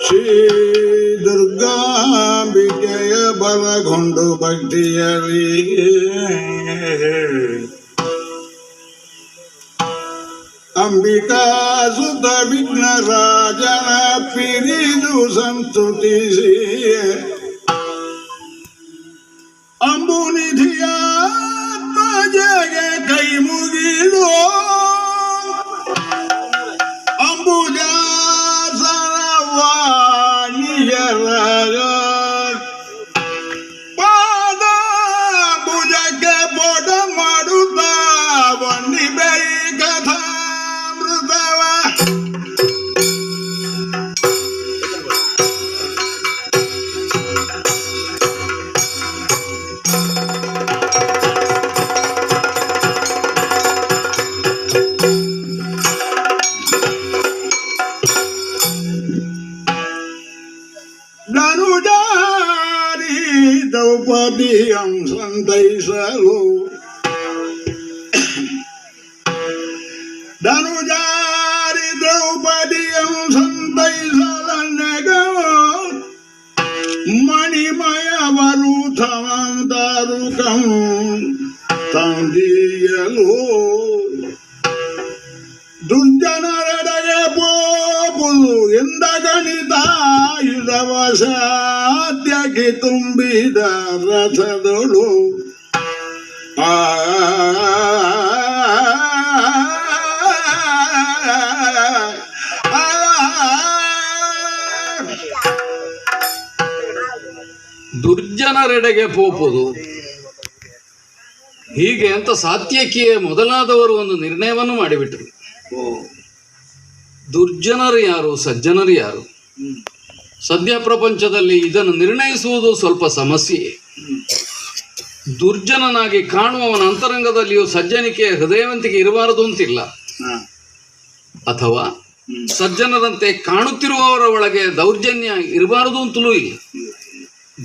ಶ್ರೀ ದುರ್ಗಾಂಬಿಕೆಯ ಬಲಗೊಂಡು ಭಕ್ತಿಯಲಿ ಅಂಬಿಕಾ ಸುತ ವಿಘ್ನ ರಾಜನ ಪಿರಿದು ಸಂಸ್ತುತಿಸಿ ಅಂಬುನಿಧಿಯ ಧ್ವಜಗೆ ಕೈ ಮುಗಿದು Danudari Daupadi Ang Santai Salo Danudari Draupadi Ang Santai Salanaga Manimaya Varutavang Darukam Tandiyalo Dunjanara Dagepo Pudu Indagani Dar ಸಾಧ್ಯಕ್ಕೆ ತುಂಬಿದ ರಥದಳು ಆ ದುರ್ಜನರೆಡೆಗೆ ಪೋಪುದು ಹೀಗೆ ಅಂತ ಸಾತ್ಯಕಿಯೇ ಮೊದಲಾದವರು ಒಂದು ನಿರ್ಣಯವನ್ನು ಮಾಡಿಬಿಟ್ರು ದುರ್ಜನರು ಯಾರು ಸಜ್ಜನರು ಯಾರು ಸದ್ಯ ಪ್ರಪಂಚದಲ್ಲಿ ಇದನ್ನು ನಿರ್ಣಯಿಸುವುದು ಸ್ವಲ್ಪ ಸಮಸ್ಯೆ. ದುರ್ಜನನಾಗಿ ಕಾಣುವವನ ಅಂತರಂಗದಲ್ಲಿಯೂ ಸಜ್ಜನಿಕೆ ಹೃದಯವಂತಿಕೆ ಇರಬಾರದು ಅಂತಿಲ್ಲ. ಅಥವಾ ಸಜ್ಜನರಂತೆ ಕಾಣುತ್ತಿರುವವರ ಒಳಗೆ ದೌರ್ಜನ್ಯ ಇರಬಾರದು ಅಂತಲೂ ಇಲ್ಲ.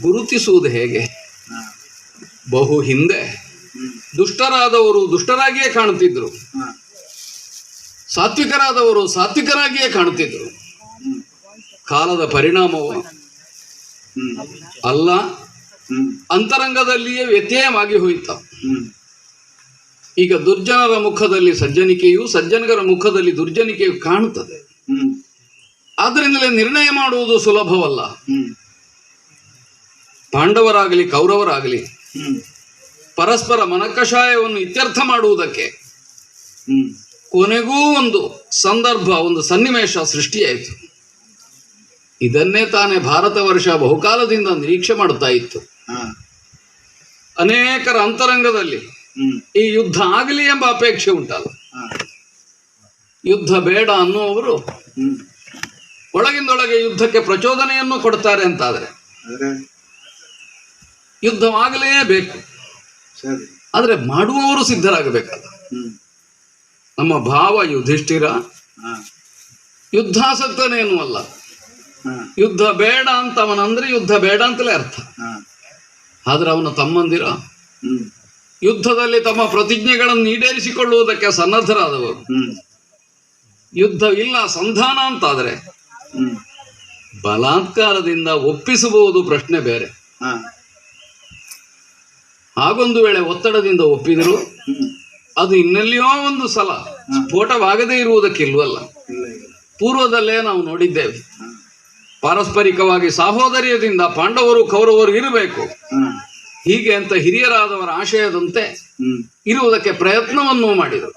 ಗುರುತಿಸುವುದು ಹೇಗೆ? ಬಹು ಹಿಂದೆ ದುಷ್ಟರಾದವರು ದುಷ್ಟರಾಗಿಯೇ ಕಾಣುತ್ತಿದ್ದರು. ಸಾತ್ವಿಕರಾದವರು ಸಾತ್ವಿಕರಾಗಿಯೇ ಕಾಣುತ್ತಿದ್ದರು. ಕಾಲದ ಪರಿಣಾಮವು ಅಲ್ಲ. ಅಂತರಂಗದಲ್ಲಿಯೇ ವ್ಯತ್ಯಯವಾಗಿ ಹೋಯಿತ. ಈಗ ದುರ್ಜನರ ಮುಖದಲ್ಲಿ ಸಜ್ಜನಿಕೆಯು ಸಜ್ಜನಗರ ಮುಖದಲ್ಲಿ ದುರ್ಜನಿಕೆಯು ಕಾಣುತ್ತದೆ ಆದ್ದರಿಂದಲೇ ನಿರ್ಣಯ ಮಾಡುವುದು ಸುಲಭವಲ್ಲ. ಪಾಂಡವರಾಗಲಿ, ಕೌರವರಾಗಲಿ, ಪರಸ್ಪರ ಮನಕಷಾಯವನ್ನು ಇತ್ಯರ್ಥ ಮಾಡುವುದಕ್ಕೆ ಕೊನೆಗೂ ಒಂದು ಸಂದರ್ಭ, ಒಂದು ಸನ್ನಿವೇಶ ಸೃಷ್ಟಿಯಾಯಿತು. ಇದನ್ನೇ ತಾನೇ ಭಾರತ ವರ್ಷ ಬಹುಕಾಲದಿಂದ ನಿರೀಕ್ಷೆ ಮಾಡುತ್ತಾ ಇತ್ತು. ಅನೇಕರ ಅಂತರಂಗದಲ್ಲಿ ಈ ಯುದ್ಧ ಆಗಲಿ ಎಂಬ ಅಪೇಕ್ಷೆ ಉಂಟಲ್ಲ. ಯುದ್ಧ ಬೇಡ ಅನ್ನುವರು ಒಳಗಿಂದೊಳಗೆ ಯುದ್ಧಕ್ಕೆ ಪ್ರಚೋದನೆಯನ್ನು ಕೊಡ್ತಾರೆ ಅಂತಾದರೆ ಯುದ್ಧವಾಗಲೇಬೇಕು ಆದರೆ ಮಾಡುವವರು ಸಿದ್ಧರಾಗಬೇಕಲ್ಲ. ನಮ್ಮ ಭಾವ ಯುಧಿಷ್ಠಿರ. ಯುದ್ಧಾಸಕ್ತನೇನು ಅಲ್ಲ. ಯುದ್ಧ ಬೇಡ ಅಂತ ಅವನಂದ್ರೆ ಯುದ್ಧ ಬೇಡ ಅಂತಲೇ ಅರ್ಥ. ಆದ್ರೆ ಅವನ ತಮ್ಮಂದಿರ. ಯುದ್ಧದಲ್ಲಿ ತಮ್ಮ ಪ್ರತಿಜ್ಞೆಗಳನ್ನು ಈಡೇರಿಸಿಕೊಳ್ಳುವುದಕ್ಕೆ ಸನ್ನದ್ಧರಾದವರು. ಯುದ್ಧ ಇಲ್ಲ ಸಂಧಾನ ಅಂತಾದ್ರೆ ಬಲಾತ್ಕಾರದಿಂದ ಒಪ್ಪಿಸಬಹುದು ಪ್ರಶ್ನೆ ಬೇರೆ. ಹಾಗೊಂದು ವೇಳೆ ಒತ್ತಡದಿಂದ ಒಪ್ಪಿದರು ಅದು ಇನ್ನೆಲ್ಲಿಯೋ ಒಂದು ಸಲ ಸ್ಫೋಟವಾಗದೇ ಇರುವುದಕ್ಕಿಲ್ವಲ್ಲ ಪೂರ್ವದಲ್ಲೇ ನಾವು ನೋಡಿದ್ದೇವೆ. ಪಾರಸ್ಪರಿಕವಾಗಿ ಸಹೋದರ್ಯದಿಂದ ಪಾಂಡವರು ಕೌರವರು ಇರಬೇಕು. ಹೀಗೆ ಅಂತ ಹಿರಿಯರಾದವರ ಆಶಯದಂತೆ ಇರುವುದಕ್ಕೆ ಪ್ರಯತ್ನವನ್ನು ಮಾಡಿದರು.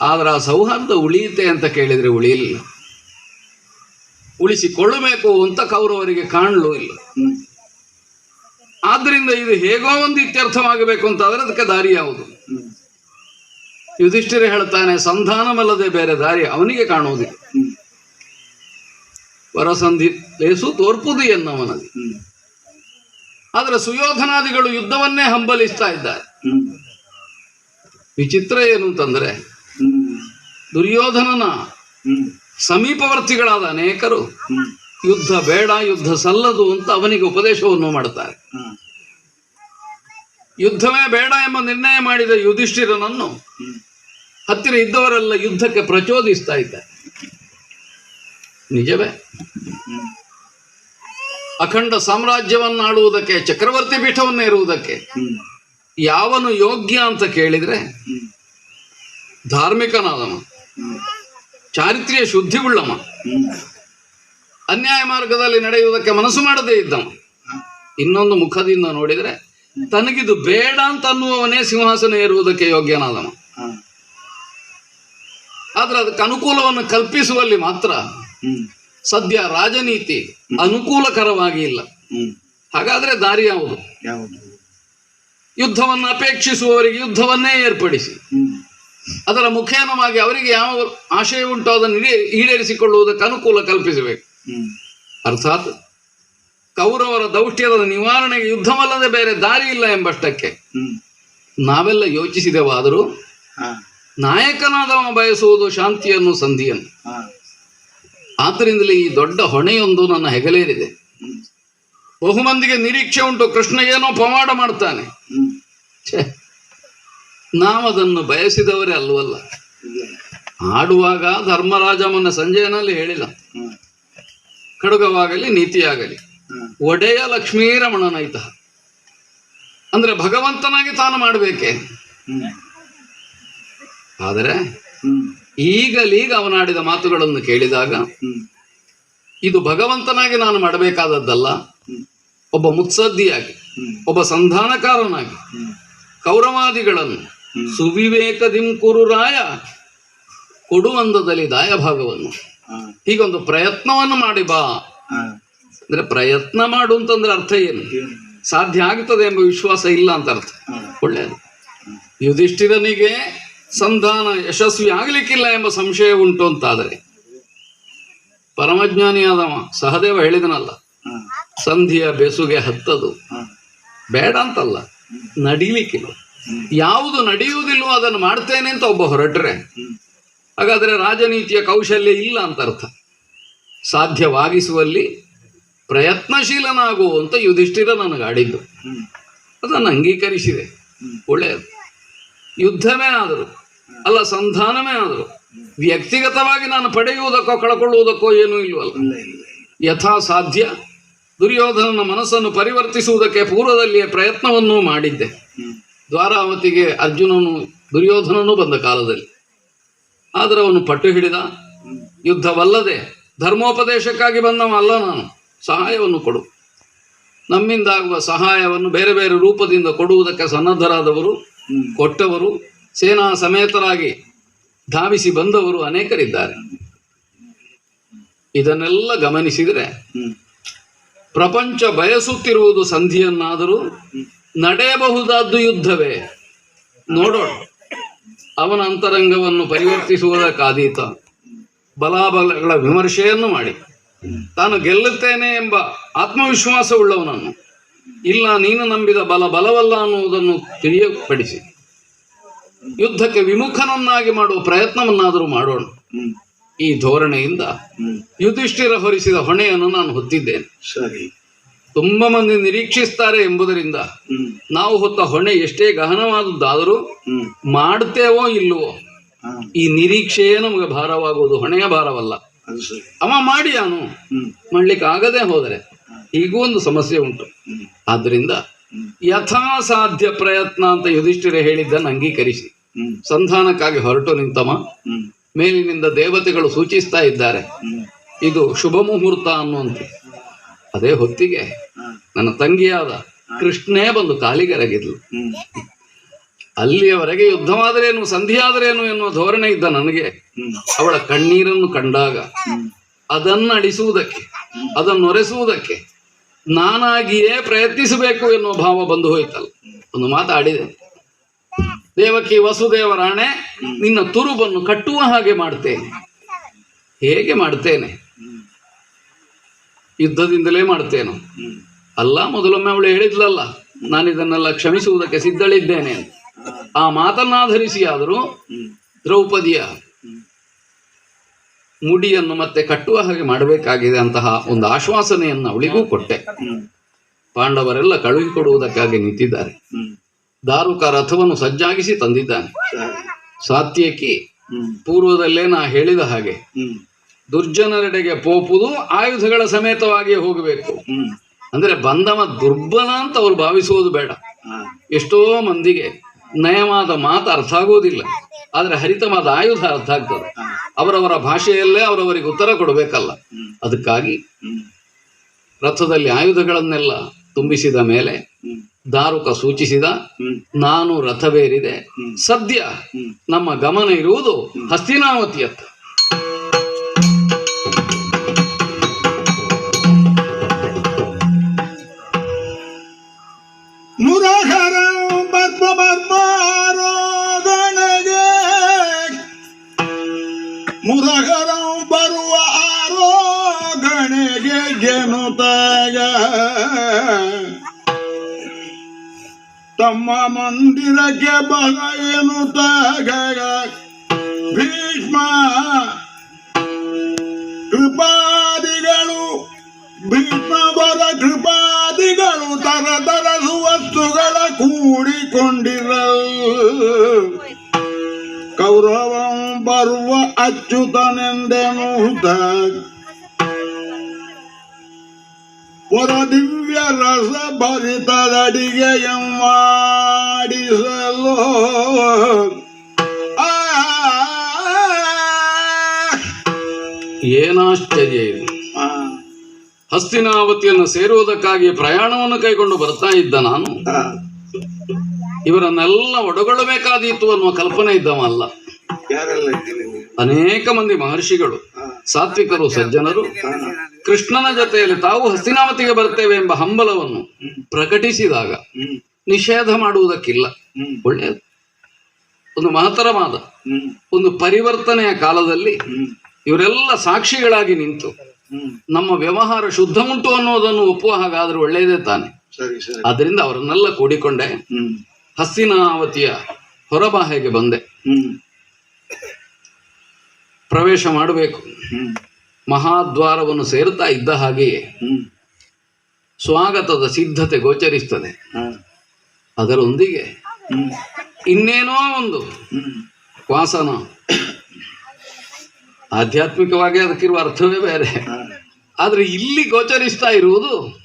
ಆದ್ರೆ ಆ ಸೌಹಾರ್ದ ಉಳಿಯುತ್ತೆ ಅಂತ ಕೇಳಿದ್ರೆ ಉಳಿಯಿಲ್ಲ ಉಳಿಸಿಕೊಳ್ಳಬೇಕು ಅಂತ ಕೌರವರಿಗೆ ಕಾಣಲು ಇಲ್ಲ. ಆದ್ದರಿಂದ ಇದು ಹೇಗೋ ಒಂದು ಇತ್ಯರ್ಥವಾಗಬೇಕು ಅಂತಾದ್ರೆ ಅದಕ್ಕೆ ದಾರಿ ಯಾವುದು? ಯುಧಿಷ್ಠಿರ ಹೇಳ್ತಾನೆ, ಸಂಧಾನವಲ್ಲದೆ ಬೇರೆ ದಾರಿ ಅವನಿಗೆ ಕಾಣುವುದಿಲ್ಲ. ವರಸಂಧಿ ಲೇಸು ತೋರ್ಪುದು ಎನ್ನವನದಿ ಆದರೆ ಸುಯೋಧನಾದಿಗಳು ಯುದ್ಧವನ್ನೇ ಹಂಬಲಿಸ್ತಾ ಇದ್ದಾರೆ. ವಿಚಿತ್ರ ಏನು ಅಂತಂದ್ರೆ ದುರ್ಯೋಧನನ ಸಮೀಪವರ್ತಿಗಳಾದ ಅನೇಕರು ಯುದ್ಧ ಬೇಡ ಯುದ್ಧ ಸಲ್ಲದು ಅಂತ ಅವನಿಗೆ ಉಪದೇಶವನ್ನು ಮಾಡುತ್ತಾರೆ ಯುದ್ಧವೇ ಬೇಡ ಎಂಬ ನಿರ್ಣಯ ಮಾಡಿದ ಯುಧಿಷ್ಠಿರನನ್ನು ಹತ್ತಿರ ಇದ್ದವರೆಲ್ಲ ಯುದ್ಧಕ್ಕೆ ಪ್ರಚೋದಿಸ್ತಾ ಇದ್ದಾರೆ. ನಿಜವೇ? ಅಖಂಡ ಸಾಮ್ರಾಜ್ಯವನ್ನಾಡುವುದಕ್ಕೆ, ಚಕ್ರವರ್ತಿ ಪೀಠವನ್ನೇರುವುದಕ್ಕೆ ಯಾವನು ಯೋಗ್ಯ ಅಂತ ಕೇಳಿದ್ರೆ ಹ್ಮ್ ಚಾರಿತ್ರ್ಯ ಶುದ್ಧಿಗುಳ್ಳವ ಹ್ಮ್ ಅನ್ಯಾಯ ಮಾರ್ಗದಲ್ಲಿ ನಡೆಯುವುದಕ್ಕೆ ಮನಸ್ಸು ಮಾಡದೇ ಇದ್ದವ. ಇನ್ನೊಂದು ಮುಖದಿಂದ ನೋಡಿದರೆ ತನಗಿದು ಬೇಡ ಅಂತ ಅನ್ನುವವನೇ ಸಿಂಹಾಸನ ಏರುವುದಕ್ಕೆ ಯೋಗ್ಯನಾದವ. ಹಾ ಆದ್ರೆ ಅದಕ್ಕೆ ಅನುಕೂಲವನ್ನು ಕಲ್ಪಿಸುವಲ್ಲಿ ಮಾತ್ರ ಸದ್ಯ ರಾಜನೀತಿ ಅನುಕೂಲಕರವಾಗಿ ಇಲ್ಲ. ಹಾಗಾದ್ರೆ ದಾರಿ ಯಾವುದು? ಯುದ್ಧವನ್ನು ಅಪೇಕ್ಷಿಸುವವರಿಗೆ ಯುದ್ಧವನ್ನೇ ಏರ್ಪಡಿಸಿ. ಅದರ ಮುಖೇನವಾಗಿ ಅವರಿಗೆ ಯಾವ ಆಶಯ ಉಂಟು ಅದನ್ನು ಈಡೇರಿಸಿಕೊಳ್ಳುವುದಕ್ಕೆ ಅನುಕೂಲ ಕಲ್ಪಿಸಬೇಕು. ಅರ್ಥಾತ್ ಕೌರವರ ದೌಷ್ಟ್ಯದ ನಿವಾರಣೆಗೆ ಯುದ್ಧವಲ್ಲದೆ ಬೇರೆ ದಾರಿ ಇಲ್ಲ ಎಂಬಷ್ಟಕ್ಕೆ. ನಾವೆಲ್ಲ ಯೋಚಿಸಿದೆವಾದರೂ ನಾಯಕನಾದವ ಬಯಸುವುದು ಶಾಂತಿಯನ್ನು ಸಂಧಿಯನ್ನು. ಆದ್ದರಿಂದಲೇ ಈ ದೊಡ್ಡ ಹೊಣೆಯೊಂದು ನನ್ನ ಹೆಗಲೇರಿದೆ. ಬಹುಮಂದಿಗೆ ನಿರೀಕ್ಷೆ ಉಂಟು, ಕೃಷ್ಣ ಏನೋ ಪವಾಡ ಮಾಡ್ತಾನೆ. ನಾವದನ್ನು ಬಯಸಿದವರೇ ಅಲ್ವಲ್ಲ. ಆಡುವಾಗ ಧರ್ಮರಾಜ ಮೊನ್ನೆ ಸಂಜಯನಲ್ಲಿ ಹೇಳಿಲ್ಲ. ಕಡುಗವಾಗಲಿ, ನೀತಿಯಾಗಲಿ. ಒಡೆಯ ಲಕ್ಷ್ಮೀರಮಣನೈತ. ಅಂದ್ರೆ ಭಗವಂತನಾಗಿ ತಾನು ಮಾಡಬೇಕೆ? ಆದರೆ ಈಗಲೀಗ ಅವನಾಡಿದ ಮಾತುಗಳನ್ನು ಕೇಳಿದಾಗ ಇದು ಭಗವಂತನಾಗಿ ನಾನು ಮಾಡಬೇಕಾದದ್ದಲ್ಲ. ಒಬ್ಬ ಮುತ್ಸದ್ದಿಯಾಗಿ ಒಬ್ಬ ಸಂಧಾನಕಾರನಾಗಿ ಕೌರವಾದಿಗಳನ್ನು ಸುವಿವೇಕ ಸುವಿವೇಕದಿಂ ಕುರುರಾಯ ಕೊಡುವಂದದಲ್ಲಿ ದಾಯಭಾಗವನ್ನು. ಹೀಗೊಂದು ಪ್ರಯತ್ನವನ್ನು ಮಾಡಿ ಬಾ. ಅಂದ್ರೆ ಪ್ರಯತ್ನ ಮಾಡು ಅಂತಂದ್ರೆ ಅರ್ಥ ಏನು? ಏನು ಸಾಧ್ಯ ಆಗ್ತದೆ ಎಂಬ ವಿಶ್ವಾಸ ಇಲ್ಲ ಅಂತ ಅರ್ಥ. ಒಳ್ಳೆಯದು. ಯುಧಿಷ್ಠಿರನಿಗೆ ಸಂಧಾನ ಯಶಸ್ವಿ ಆಗಲಿಕ್ಕಿಲ್ಲ ಎಂಬ ಸಂಶಯ ಉಂಟು ಅಂತಾದರೆ. ಪರಮಜ್ಞಾನಿಯಾದವ ಸಹದೇವ ಹೇಳಿದನಲ್ಲ ಸಂಧಿಯ ಬೆಸುಗೆ ಹತ್ತದು. ಬೇಡ ಅಂತಲ್ಲ ನಡೀಲಿಕ್ಕಿಲ್ಲ. ಯಾವುದು ನಡೆಯುವುದಿಲ್ವೋ ಅದನ್ನು ಮಾಡ್ತೇನೆ ಅಂತ ಒಬ್ಬ ಹೊರಟ್ರೆ ಹಾಗಾದರೆ ಹಾಗಾದ್ರೆ ರಾಜನೀತಿಯ ಕೌಶಲ್ಯ ಇಲ್ಲ ಅಂತ ಅರ್ಥ ಸಾಧ್ಯವಾಗಿಸುವಲ್ಲಿ ಪ್ರಯತ್ನಶೀಲನಾಗುವಂತ ಯುಧಿಷ್ಠಿರ ನನಗೆ ಆಡಿದ್ದು. ಅದನ್ನು ಅಂಗೀಕರಿಸಿದೆ. ಒಳ್ಳೆಯದು. ಯುದ್ಧವೇ ಆದರೂ ಅಲ್ಲ ಸಂಧಾನವೇ ಆದರೂ. ವ್ಯಕ್ತಿಗತವಾಗಿ ನಾನು ಪಡೆಯುವುದಕ್ಕೋ ಕಳ್ಕೊಳ್ಳುವುದಕ್ಕೋ ಏನೂ ಇಲ್ವಲ್ಲ. ಯಥಾ ಸಾಧ್ಯ ದುರ್ಯೋಧನನ ಮನಸ್ಸನ್ನು ಪರಿವರ್ತಿಸುವುದಕ್ಕೆ ಪೂರ್ವದಲ್ಲಿಯೇ ಪ್ರಯತ್ನವನ್ನೂ ಮಾಡಿದ್ದೆ. ದ್ವಾರಾವತಿಗೆ ಅರ್ಜುನನು ದುರ್ಯೋಧನನು ಬಂದ ಕಾಲದಲ್ಲಿ. ಆದರೆ ಅವನು ಪಟ್ಟು ಹಿಡಿದ. ಯುದ್ಧವಲ್ಲದೆ ಧರ್ಮೋಪದೇಶಕ್ಕಾಗಿ ಬಂದವ ಅಲ್ಲ ನಾನು. ಸಹಾಯವನ್ನು ಕೊಡು. ನಮ್ಮಿಂದಾಗುವ ಸಹಾಯವನ್ನು ಬೇರೆ ಬೇರೆ ರೂಪದಿಂದ ಕೊಡುವುದಕ್ಕೆ ಸನ್ನದ್ಧರಾದವರು ಕೊಟ್ಟವರು ಸೇನಾ ಸಮೇತರಾಗಿ ಧಾವಿಸಿ ಬಂದವರು ಅನೇಕರಿದ್ದಾರೆ. ಇದನ್ನೆಲ್ಲ ಗಮನಿಸಿದರೆ ಪ್ರಪಂಚ ಬಯಸುತ್ತಿರುವುದು ಸಂಧಿಯನ್ನಾದರೂ ನಡೆಯಬಹುದಾದ್ದು ಯುದ್ಧವೇ? ನೋಡೋಣ. ಅವನ ಅಂತರಂಗವನ್ನು ಪರಿವರ್ತಿಸುವುದಕ್ಕಾದೀತ ಬಲಾಬಲಗಳ ವಿಮರ್ಶೆಯನ್ನು ಮಾಡಿ. ತಾನು ಗೆಲ್ಲುತ್ತೇನೆ ಎಂಬ ಆತ್ಮವಿಶ್ವಾಸವುಳ್ಳವನನ್ನು. ಇಲ್ಲ ನೀನು ನಂಬಿದ ಬಲ ಬಲವಲ್ಲ ಅನ್ನುವುದನ್ನು ತಿಳಿಯಪಡಿಸಿ. ಯುದ್ಧಕ್ಕೆ ವಿಮುಖನನ್ನಾಗಿ ಮಾಡುವ ಪ್ರಯತ್ನವನ್ನಾದರೂ ಮಾಡೋಣ. ಈ ಧೋರಣೆಯಿಂದ ಯುಧಿಷ್ಠಿರ ಹೊರಿಸಿದ ಹೊಣೆಯನ್ನು ನಾನು ಹೊತ್ತಿದ್ದೇನೆ. ಸರಿ. ತುಂಬಾ ಮಂದಿ ನಿರೀಕ್ಷಿಸ್ತಾರೆ ಎಂಬುದರಿಂದ ನಾವು ಹೊತ್ತ ಹೊಣೆ ಎಷ್ಟೇ ಗಹನವಾದದ್ದಾದರೂ ಮಾಡ್ತೇವೋ ಇಲ್ಲವೋ ಈ ನಿರೀಕ್ಷೆಯೇ ನಮಗೆ ಭಾರವಾಗುವುದು ಹೊಣೆಯ ಭಾರವಲ್ಲ. ಅವ ಮಾಡಿಯಾನು ಅವನು ಮಾಡ್ಲಿಕ್ಕೆ ಆಗದೆ ಹೋದರೆ ಹೀಗೂ ಒಂದು ಸಮಸ್ಯೆ ಉಂಟು. ಆದ್ದರಿಂದ ಯಥಾಸಾಧ್ಯ ಪ್ರಯತ್ನ ಅಂತ ಯುಧಿಷ್ಠಿರ ಹೇಳಿದ್ದನ್ನು ಅಂಗೀಕರಿಸಿ. ಸಂಧಾನಕ್ಕಾಗಿ ಹೊರಟು ನಿಂತಮ ಮೇಲಿನಿಂದ ದೇವತೆಗಳು ಸೂಚಿಸ್ತಾ ಇದ್ದಾರೆ. ಇದು ಶುಭ ಮುಹೂರ್ತ ಅನ್ನುವಂತೆ. ಅದೇ ಹೊತ್ತಿಗೆ ನನ್ನ ತಂಗಿಯಾದ ಕೃಷ್ಣೇ ಬಂದು ಕಾಲಿಗರಗಿದ್ಲು. ಅಲ್ಲಿಯವರೆಗೆ ಯುದ್ಧವಾದರೇನು ಸಂಧಿಯಾದರೇನು ಎನ್ನುವ ಧೋರಣೆ ಇದ್ದ ನನಗೆ. ಅವಳ ಕಣ್ಣೀರನ್ನು ಕಂಡಾಗ ಅದನ್ನಡಿಸುವುದಕ್ಕೆ ಅದನ್ನು ಅಡಿಸುವುದಕ್ಕೆ ಅದನ್ನು ಒರೆಸುವುದಕ್ಕೆ ನಾನಾಗಿಯೇ ಪ್ರಯತ್ನಿಸಬೇಕು ಎನ್ನುವ ಭಾವ ಬಂದು ಹೋಯ್ತಲ್ಲ. ಒಂದು ಮಾತಾಡಿದೆ ದೇವಕಿ ವಸುದೇವ ರಾಣೆ, ನಿನ್ನ ತುರುಬನ್ನು ಕಟ್ಟುವ ಹಾಗೆ ಮಾಡ್ತೇನೆ. ಹೇಗೆ ಮಾಡ್ತೇನೆ? ಯುದ್ಧದಿಂದಲೇ ಮಾಡ್ತೇನು. ಅಲ್ಲ, ಮೊದಲೊಮ್ಮೆ ಅವಳು ಹೇಳಿದ್ಲಲ್ಲ ನಾನು ಇದನ್ನೆಲ್ಲ ಕ್ಷಮಿಸುವುದಕ್ಕೆ ಸಿದ್ಧಳಿದ್ದೇನೆ ಆ ಮಾತನ್ನಾಧರಿಸಿ ಆದರೂ ದ್ರೌಪದಿಯ ಮುಡಿಯನ್ನು ಮತ್ತೆ ಕಟ್ಟುವ ಹಾಗೆ ಮಾಡಬೇಕಾಗಿದೆ ಅಂತಹ ಒಂದು ಆಶ್ವಾಸನೆಯನ್ನು ಅವಳಿಗೂ ಕೊಟ್ಟೆ. ಪಾಂಡವರೆಲ್ಲ ಕಳುಹಿಕೊಡುವುದಕ್ಕಾಗಿ ನಿಂತಿದ್ದಾರೆ. ದಾರುಕ ರಥವನ್ನು ಸಜ್ಜಾಗಿಸಿ ತಂದಿದ್ದಾನೆ. ಸಾತ್ಯಕಿ ಪೂರ್ವದಲ್ಲೇ ನಾ ಹೇಳಿದ ಹಾಗೆ ದುರ್ಜನರೆಡೆಗೆ ಪೋಪುದು ಆಯುಧಗಳ ಸಮೇತವಾಗಿ ಹೋಗಬೇಕು. ಅಂದ್ರೆ ಬಂದವ ದುರ್ಬಲ ಅಂತ ಅವ್ರು ಭಾವಿಸುವುದು ಬೇಡ. ಎಷ್ಟೋ ಮಂದಿಗೆ ನಯವಾದ ಮಾತು ಅರ್ಥ ಆಗೋದಿಲ್ಲ. ಆದ್ರೆ ಹರಿತವಾದ ಆಯುಧ ಅರ್ಥ ಆಗ್ತದೆ. ಅವರವರ ಭಾಷೆಯಲ್ಲೇ ಅವರವರಿಗೆ ಉತ್ತರ ಕೊಡಬೇಕಲ್ಲ. ಅದಕ್ಕಾಗಿ ರಥದಲ್ಲಿ ಆಯುಧಗಳನ್ನೆಲ್ಲ ತುಂಬಿಸಿದ ಮೇಲೆ ದಾರುಕ ಸೂಚಿಸಿದ, ನಾನು ರಥವೇರಿದೆ. ಸದ್ಯ ನಮ್ಮ ಗಮನ ಇರುವುದು ಹಸ್ತಿನಾವತಿಯತ್ತ ಮಂದಿರಕ್ಕೆ ಬಗ ಎನ್ನುತ್ತಾಗ ಭೀಷ್ಮ ಕೃಪಾದಿಗಳು ಭೀಷ್ಮವರ ಕೃಪಾದಿಗಳು ತರ ತರಸು ವಸ್ತುಗಳ ಕೂಡಿಕೊಂಡಿರ ಕೌರವಂ ಬರುವ ಅಚ್ಯುತನೆಂದೆನುತ ವರ ದಿವ್ಯ ರಸ ಭರಿತದಡಿಗೆಯಂ ಮಾಡಿಸಲು ಏನಾಶ್ಚರ್ಯ ಇದು ಹಸ್ತಿನಾವತಿಯನ್ನು ಸೇರುವುದಕ್ಕಾಗಿ ಪ್ರಯಾಣವನ್ನು ಕೈಗೊಂಡು ಬರ್ತಾ ಇದ್ದ ನಾನು ಇವರನ್ನೆಲ್ಲ ಒಡಗೊಳ್ಳಬೇಕಾದೀತು ಅನ್ನುವ ಕಲ್ಪನೆ ಇದ್ದವ ಅಲ್ಲ ಯಾರೆಲ್ಲ ಇದ್ದೀನಿ ನೀವು? ಅನೇಕ ಮಂದಿ ಮಹರ್ಷಿಗಳು ಸಾತ್ವಿಕರು ಸಜ್ಜನರು ಕೃಷ್ಣನ ಜೊತೆಯಲ್ಲಿ ತಾವು ಹಸ್ತಿನಾಮತಿಗೆ ಬರ್ತೇವೆ ಎಂಬ ಹಂಬಲವನ್ನು ಪ್ರಕಟಿಸಿದಾಗ ಹ್ಮ್, ನಿಷೇಧ ಮಾಡುವುದಕ್ಕಿಲ್ಲ. ಒಳ್ಳೆಯದು. ಒಂದು ಮಹತ್ತರವಾದ ಒಂದು ಪರಿವರ್ತನೆಯ ಕಾಲದಲ್ಲಿ ಇವರೆಲ್ಲ ಸಾಕ್ಷಿಗಳಾಗಿ ನಿಂತು ನಮ್ಮ ವ್ಯವಹಾರ ಶುದ್ಧ ಉಂಟು ಅನ್ನೋದನ್ನು ಒಪ್ಪುವ ಹಾಗಾದ್ರೆ ಒಳ್ಳೆಯದೇ ತಾನೆ. ಅದರಿಂದ ಅವರನ್ನೆಲ್ಲ ಕೂಡಿಕೊಂಡೆ ಹ್ಮ್. ಹಸ್ತಿನಾವತಿಯ ಹೊರಬಾಹೆಗೆ ಬಂದೆ. ಹ್ಮ್. ಪ್ರವೇಶ ಮಾಡಬೇಕು. ಹ್ಮ್. ಮಹಾದ್ವಾರವನ್ನು ಸೇರುತ್ತಾ ಇದ್ದ ಹಾಗೆಯೇ ಸ್ವಾಗತದ ಸಿದ್ಧತೆ ಗೋಚರಿಸ್ತದೆ ಅದರೊಂದಿಗೆ ಇನ್ನೇನೋ ಒಂದು ವಾಸನ. ಆಧ್ಯಾತ್ಮಿಕವಾಗಿ ಅದಕ್ಕಿರುವ ಅರ್ಥವೇ ಬೇರೆ. ಆದರೆ ಇಲ್ಲಿ ಗೋಚರಿಸ್ತಾ ಇರುವುದು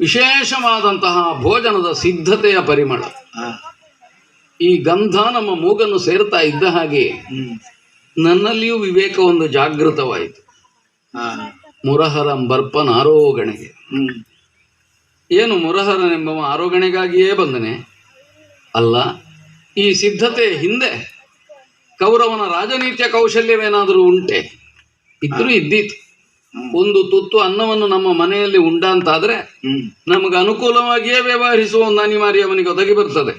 ವಿಶೇಷವಾದಂತಹ ಭೋಜನದ ಸಿದ್ಧತೆಯ ಪರಿಮಳ. ಈ ಗಂಧ ನಮ್ಮ ಮೂಗನ್ನು ಸೇರ್ತಾ ಇದ್ದ ಹಾಗೆ ನನ್ನಲ್ಲಿಯೂ ವಿವೇಕ ಒಂದು ಜಾಗೃತವಾಯಿತು. ಮುರಹರಂ ಬರ್ಪನ್ ಆರೋಗಣೆಗೆ. ಏನು ಮುರಹರನೆಂಬವ ಆರೋಗಣೆಗಾಗಿಯೇ ಬಂದನೆ? ಅಲ್ಲ ಈ ಸಿದ್ಧತೆ ಹಿಂದೆ ಕೌರವನ ರಾಜನೀತಿಯ ಕೌಶಲ್ಯವೇನಾದರೂ ಉಂಟೆ? ಇದ್ರೂ ಇದ್ದೀತು. ಒಂದು ತುತ್ತು ಅನ್ನವನ್ನು ನಮ್ಮ ಮನೆಯಲ್ಲಿ ಉಂಡ ಅಂತಾದ್ರೆ ನಮಗೆ ಅನುಕೂಲವಾಗಿಯೇ ವ್ಯವಹರಿಸುವ ಒಂದು ಅನಿವಾರ್ಯ ಅವನಿಗೆ ಒದಗಿ ಬರ್ತದೆ.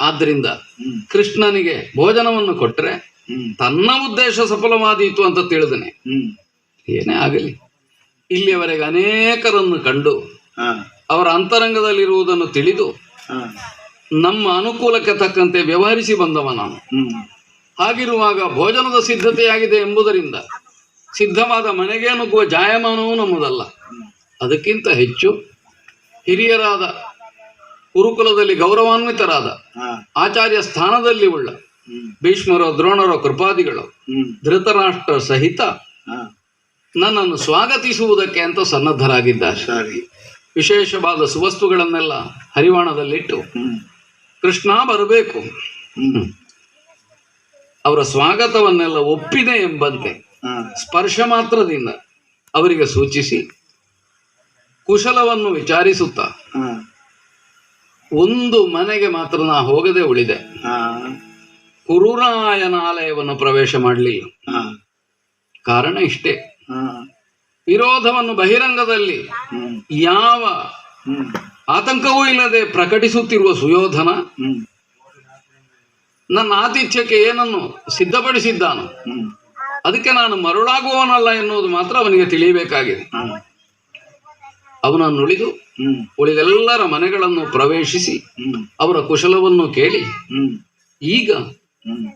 ಆದ್ರಿಂದ ಆದ್ದರಿಂದ ಕೃಷ್ಣನಿಗೆ ಭೋಜನವನ್ನು ಕೊಟ್ಟರೆ ತನ್ನ ಉದ್ದೇಶ ಸಫಲವಾದೀತು ಅಂತ ತಿಳಿದನೆ. ಏನೇ ಆಗಲಿ. ಇಲ್ಲಿಯವರೆಗೆ ಅನೇಕರನ್ನು ಕಂಡು ಅವರ ಅಂತರಂಗದಲ್ಲಿರುವುದನ್ನು ತಿಳಿದು ನಮ್ಮ ಅನುಕೂಲಕ್ಕೆ ತಕ್ಕಂತೆ ವ್ಯವಹರಿಸಿ ಬಂದವ ನಾನು. ಹಾಗಿರುವಾಗ ಭೋಜನದ ಸಿದ್ಧತೆಯಾಗಿದೆ ಎಂಬುದರಿಂದ ಸಿದ್ಧವಾದ ಮನೆಗೆ ನುಗ್ಗುವ ಜಾಯಮಾನವೂ ನಮ್ಮದಲ್ಲ. ಅದಕ್ಕಿಂತ ಹೆಚ್ಚು ಹಿರಿಯರಾದ ಗುರುಕುಲದಲ್ಲಿ ಗೌರವಾನ್ವಿತರಾದ ಆಚಾರ್ಯ ಸ್ಥಾನದಲ್ಲಿ ಉಳ್ಳ ಭೀಷ್ಮರೋ ದ್ರೋಣರ ಕೃಪಾದಿಗಳು ಧೃತರಾಷ್ಟ್ರ ಸಹಿತ ನನ್ನನ್ನು ಸ್ವಾಗತಿಸುವುದಕ್ಕೆ ಅಂತ ಸನ್ನದ್ಧರಾಗಿದ್ದಾರೆ. ವಿಶೇಷವಾದ ಸುವಸ್ತುಗಳನ್ನೆಲ್ಲ ಹರಿವಾಣದಲ್ಲಿಟ್ಟು ಕೃಷ್ಣ ಬರಬೇಕು. ಅವರ ಸ್ವಾಗತವನ್ನೆಲ್ಲ ಒಪ್ಪಿದೆ ಎಂಬಂತೆ ಸ್ಪರ್ಶ ಮಾತ್ರದಿಂದ ಅವರಿಗೆ ಸೂಚಿಸಿ ಕುಶಲವನ್ನು ವಿಚಾರಿಸುತ್ತಾ ಒಂದು ಮನೆಗೆ ಮಾತ್ರ ನಾ ಹೋಗದೆ ಉಳಿದೆ. ಹಾ, ಕುರುರಾಯನ ಆಲಯವನ್ನು ಪ್ರವೇಶ ಮಾಡಲಿ. ಕಾರಣ ಇಷ್ಟೇ. ವಿರೋಧವನ್ನು ಬಹಿರಂಗದಲ್ಲಿ ಯಾವ ಆತಂಕವೂ ಇಲ್ಲದೆ ಪ್ರಕಟಿಸುತ್ತಿರುವ ಸುಯೋಧನ ನನ್ನ ಆತಿಥ್ಯಕ್ಕೆ ಏನನ್ನು ಸಿದ್ಧಪಡಿಸಿದ್ದಾನು ಅದಕ್ಕೆ ನಾನು ಮರುಳಾಗುವವನಲ್ಲ ಎನ್ನುವುದು ಮಾತ್ರ ಅವನಿಗೆ ತಿಳಿಯಬೇಕಾಗಿದೆ. ಅವನನ್ನುಳಿದು ಅವನನ್ನು ಉಳಿದು ಉಳಿದೆಲ್ಲರ ಮನೆಗಳನ್ನು ಪ್ರವೇಶಿಸಿ ಅವರ ಕುಶಲವನ್ನು ಕೇಳಿ ಈಗ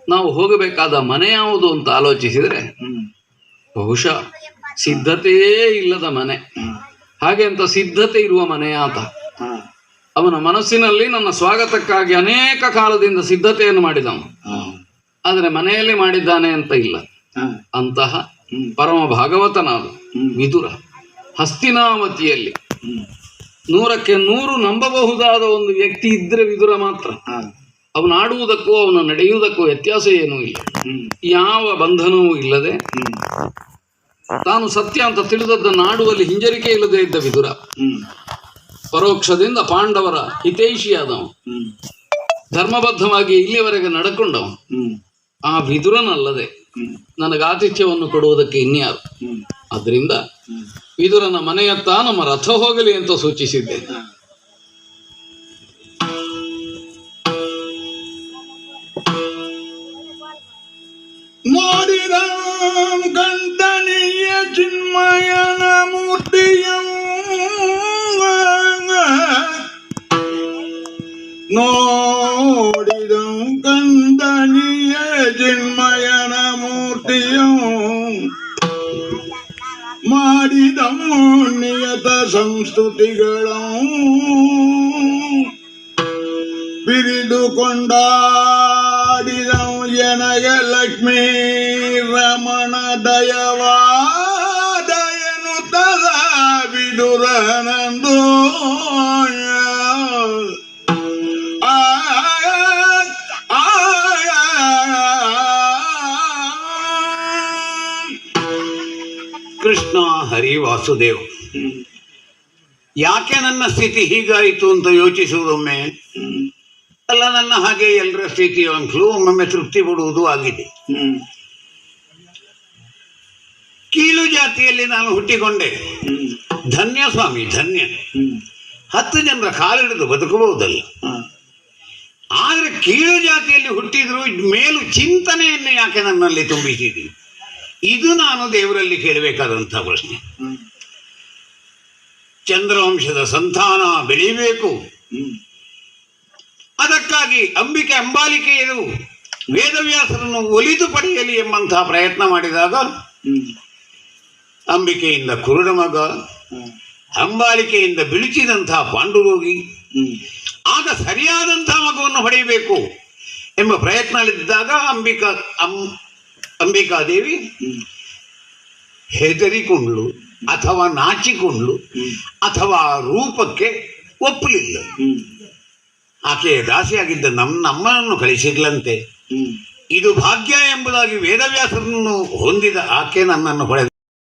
ನಾವು ಹೋಗಬೇಕಾದ ಮನೆ ಯಾವುದು ಅಂತ ಆಲೋಚಿಸಿದ್ರೆ ಬಹುಶಃ ಸಿದ್ಧತೆಯೇ ಇಲ್ಲದ ಮನೆ. ಹಾಗೆ ಅಂತ ಸಿದ್ಧತೆ ಇರುವ ಮನೆಯಾತ ಅವನ ಮನಸ್ಸಿನಲ್ಲಿ ನನ್ನ ಸ್ವಾಗತಕ್ಕಾಗಿ ಅನೇಕ ಕಾಲದಿಂದ ಸಿದ್ಧತೆಯನ್ನು ಮಾಡಿದವನು. ಆದರೆ ಮನೆಯಲ್ಲಿ ಮಾಡಿದ್ದಾನೆ ಅಂತ ಇಲ್ಲ. ಅಂತಹ ಪರಮ ಭಾಗವತನಾದ ವಿದುರ ಹಸ್ತಿನಾವತಿಯಲ್ಲಿ ನೂರಕ್ಕೆ ನೂರು ನಂಬಬಹುದಾದ ಒಂದು ವ್ಯಕ್ತಿ ಇದ್ರೆ ವಿದುರ ಮಾತ್ರ. ಹಾ ಅವನು ಆಡುವುದಕ್ಕೂ ಅವನ ನಡೆಯುವುದಕ್ಕೂ ವ್ಯತ್ಯಾಸ ಏನೂ ಇಲ್ಲ. ಯಾವ ಬಂಧನವೂ ಇಲ್ಲದೆ ತಾನು ಸತ್ಯ ಅಂತ ತಿಳಿದದ್ದನ್ನು ಆಡುವಲ್ಲಿ ಹಿಂಜರಿಕೆ ಇಲ್ಲದೆ ಇದ್ದ ವಿದುರ. ಹ್ಮ್. ಪರೋಕ್ಷದಿಂದ ಪಾಂಡವರ ಹಿತೈಷಿಯಾದವ ಹ್ಮ್. ಧರ್ಮಬದ್ಧವಾಗಿ ಇಲ್ಲಿಯವರೆಗೆ ನಡ್ಕೊಂಡವ ಆ ವಿದುರನಲ್ಲದೆ ನನಗೆ ಆತಿಥ್ಯವನ್ನು ಕೊಡುವುದಕ್ಕೆ ಇನ್ಯಾರು? ಅದರಿಂದ ವಿದುರನ ಮನೆಯತ್ತ ನಮ್ಮ ರಥ ಹೋಗಲಿ ಅಂತ ಸೂಚಿಸಿದ್ದೇನೆ. ಬಿರಿದುಕೊಂಡಾಡಿದ ಜನಗ ಲಕ್ಷ್ಮೀ ರಮಣ ತದ ವಿದುರನಂದು. ಆಯ ಆಯ ಕೃಷ್ಣ ಹರಿ ವಾಸುದೇವ್ ಯಾಕೆ ನನ್ನ ಸ್ಥಿತಿ ಹೀಗಾಯಿತು ಅಂತ ಯೋಚಿಸುವುದೊಮ್ಮೆ? ಅಲ್ಲ ನನ್ನ ಹಾಗೆ ಎಲ್ಲರ ಸ್ಥಿತಿ ಒಂದ್ಸಲು ಒಮ್ಮೊಮ್ಮೆ ತೃಪ್ತಿ ಪಡುವುದು ಆಗಿದೆ. ಕೀಲು ಕೀಳು ಜಾತಿಯಲ್ಲಿ ನಾನು ಹುಟ್ಟಿಕೊಂಡೆ. ಧನ್ಯ ಸ್ವಾಮಿ ಧನ್ಯ. ಹತ್ತು ಜನರ ಕಾಲಿಡಿದು ಬದುಕಬಹುದಲ್ಲ. ಆದರೆ ಕೀಳು ಜಾತಿಯಲ್ಲಿ ಹುಟ್ಟಿದ್ರು ಮೇಲು ಚಿಂತನೆಯನ್ನು ಯಾಕೆ ನನ್ನಲ್ಲಿ ತುಂಬಿಸಿದ್ದೀನಿ ಇದು ನಾನು ದೇವರಲ್ಲಿ ಕೇಳಬೇಕಾದಂಥ ಪ್ರಶ್ನೆ. ಚಂದ್ರವಂಶದ ಸಂತಾನ ಬೆಳೀಬೇಕು. ಅದಕ್ಕಾಗಿ ಅಂಬಿಕೆ ಅಂಬಾಲಿಕೆಯರು ವೇದವ್ಯಾಸರನ್ನು ಒಲಿದು ಪಡೆಯಲಿ ಎಂಬಂತಹ ಪ್ರಯತ್ನ ಮಾಡಿದಾಗ ಅಂಬಿಕೆಯಿಂದ ಕುರುಡ ಮಗ, ಅಂಬಾಲಿಕೆಯಿಂದ ಬಿಳಿಚಿದಂತಹ ಪಾಂಡುರೋಗಿ, ಆಗ ಸರಿಯಾದಂತಹ ಮಗುವನ್ನು ಪಡೆಯಬೇಕು ಎಂಬ ಪ್ರಯತ್ನದಲ್ಲಿದ್ದಾಗ ಅಂಬಿಕಾ, ಅಂ, ಅಂಬಿಕಾದೇವಿ ಹ್ಮ್ ಹೆದರಿಕೊಂಡ್ಲು ಅಥವಾ ನಾಚಿಕೊಂಡ್ಲು ಅಥವಾ ರೂಪಕ್ಕೆ ಒಪ್ಪಲಿಲ್ಲ. ಆಕೆಯ ದಾಸಿಯಾಗಿದ್ದ ನಮ್ಮ ನಮ್ಮನ್ನು ಕಳಿಸಿರ್ಲಂತೆ ಇದು ಭಾಗ್ಯ ಎಂಬುದಾಗಿ ವೇದವ್ಯಾಸರನ್ನು ಹೊಂದಿದ ಆಕೆ ನನ್ನನ್ನು ಹೊಡೆದ